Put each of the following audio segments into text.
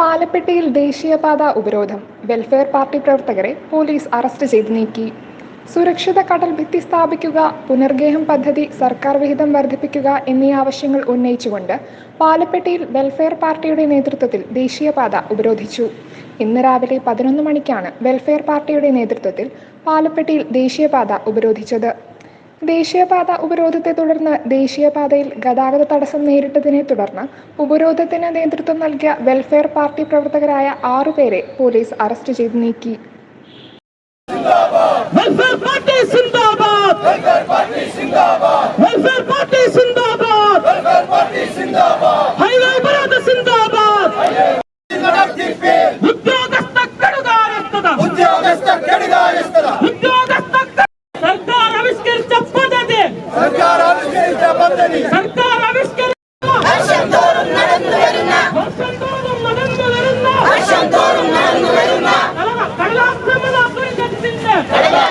പാലപ്പെട്ടിയിൽ ദേശീയപാത ഉപരോധം. Welfare party പ്രവർത്തകരെ പോലീസ് അറസ്റ്റ് ചെയ്ത് നീക്കി. സുരക്ഷിത കടൽ ഭിത്തി സ്ഥാപിക്കുക പുനർഗേഹം പദ്ധതി സർക്കാർ വിഹിതം വർദ്ധിപ്പിക്കുക എന്നീ ആവശ്യങ്ങൾ ഉന്നയിച്ചുകൊണ്ട് പാലപ്പെട്ടിയിൽ വെൽഫെയർ പാർട്ടിയുടെ നേതൃത്വത്തിൽ ദേശീയപാത ഉപരോധിച്ചു. ഇന്ന് രാവിലെ പതിനൊന്ന് മണിക്കാണ് വെൽഫെയർ പാർട്ടിയുടെ നേതൃത്വത്തിൽ പാലപ്പെട്ടിയിൽ ദേശീയപാത ഉപരോധിച്ചത്. ദേശീയപാത ഉപരോധത്തെ തുടർന്ന് ദേശീയപാതയിൽ ഗതാഗത തടസ്സം നേരിട്ടതിനെ തുടർന്ന് ഉപരോധത്തിന് നേതൃത്വം നൽകിയ വെൽഫെയർ പാർട്ടി പ്രവർത്തകരായ ആറുപേരെ പോലീസ് അറസ്റ്റ് ചെയ്ത് നീക്കി.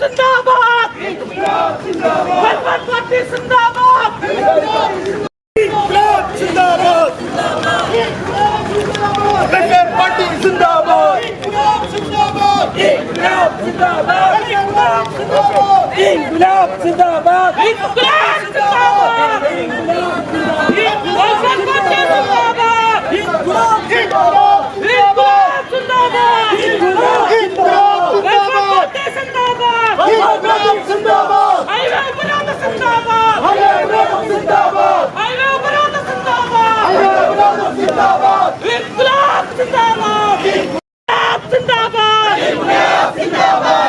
जिंदाबाद जनपद पार्टी जिंदाबाद जिंदाबाद जिंदाबाद पार्टी जिंदाबाद जिंदाबाद जिंदाबाद जिंदाबाद जिंदाबाद जिंदाबाद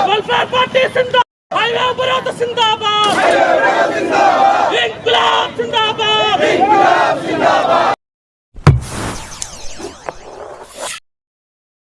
വെൽഫെയർ പാർട്ടി ഹൈവേ ഉപരോധ സിന്ദാബാദ് ഇൻക്ലാബ് സിന്ദാബാദ്